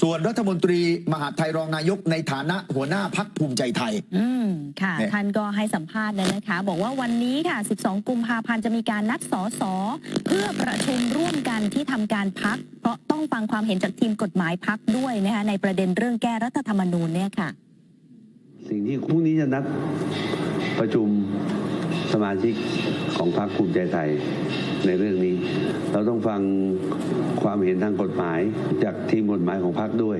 ส่วนรัฐมนตรีมหาดไทยรองนายกในฐานะหัวหน้าพักภูมิใจไทย อืมค่ะ เนี่ย ท่านก็ให้สัมภาษณ์เลยนะคะ บอกว่าวันนี้ค่ะ 12 กุมภาพันธ์จะมีการนัดสอสอเพื่อประชุมร่วมกันที่ทำการพัก เพราะต้องฟังความเห็นจากทีมกฎหมายพักด้วยนะคะในประเด็นเรื่องแก้รัฐธรรมนูญเนี่ยค่ะ สิ่งที่พรุ่งนี้จะนัดประชุม สมาชิกของพรรคภูมิใจไทยในเรื่องนี้ เราต้องฟังความเห็นทางกฎหมาย จากทีมกฎหมายของพรรคด้วย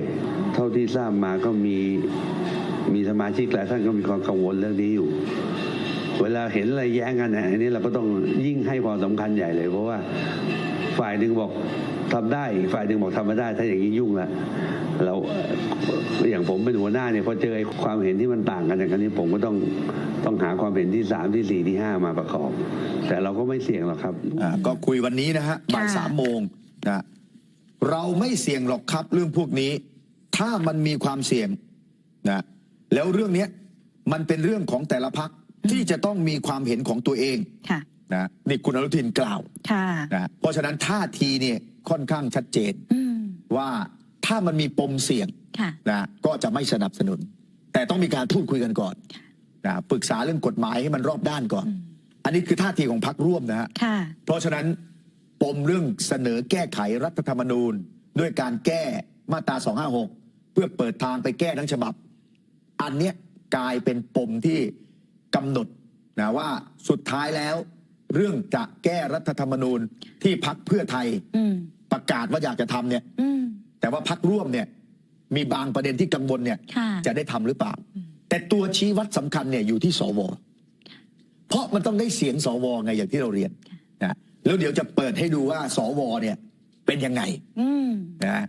เท่าที่ทราบมาก็มีมีสมาชิกหลายท่านก็มีความกังวลเรื่องนี้อยู่ เวลาเห็นอะไรแย้งกันเนี่ยอันนี้เราก็ต้องยิ่งให้ความสำคัญใหญ่เลย เพราะว่าฝ่ายหนึ่งบอกทำได้ ฝ่ายหนึ่งบอกทำไม่ได้ ถ้าอย่างนี้ยุ่งละ เราเอ่ออย่างผมเป็นหัวหน้าเนี่ยพอเจอไอ้ความเห็นที่มันต่างกันอย่างนี้ผมก็ต้องต้องหาความเห็นที่สามที่สี่ที่ห้ามาประกอบ แต่เราก็ไม่เสี่ยงหรอกครับอ่าก็คุยวันนี้นะฮะบ่ายค่ะสามโมงนะเราไม่เสี่ยงหรอกครับเรื่องพวกนี้ ถ้ามันมีความเสี่ยงนะแล้วเรื่องเนี้ยมันเป็นเรื่องของแต่ละพักที่จะต้องมีความเห็นของตัวเองค่ะนะนี่คุณอนุทินกล่าวค่ะนะเพราะฉะนั้นท่าทีเนี่ยค่อนข้างชัดเจนอืมว่า ถ้ามันมีปมเสี่ยงค่ะนะก็จะไม่สนับสนุน แต่ต้องมีการพูดคุยกันก่อนนะปรึกษาเรื่องกฎหมายให้มันรอบด้านก่อนอืมอันนี้คือท่าทีของพรรคร่วมนะฮะค่ะเพราะฉะนั้นปมเรื่องเสนอแก้ไขรัฐธรรมนูญ ด้วยการแก้มาตรา 256 เพื่อเปิดทางไปแก้ทั้งฉบับ อันเนี้ยกลายเป็นปมที่กำหนดนะว่าสุดท้ายแล้ว เรื่องจะแก้รัฐธรรมนูญที่พักเพื่อไทยอืมประกาศว่าอยากจะทำเนี่ย อืม แต่ว่าพักร่วมเนี่ยมีบางประเด็นที่กังวลเนี่ยค่ะ จะได้ทำหรือเปล่า แต่ตัวชี้วัดสำคัญเนี่ยอยู่ที่สว เพราะมันต้องได้เสียงสวไงอย่างที่เราเรียนนะแล้วเดี๋ยวจะเปิดให้ดูว่าสวเนี่ยเป็นยังไงอืม นะ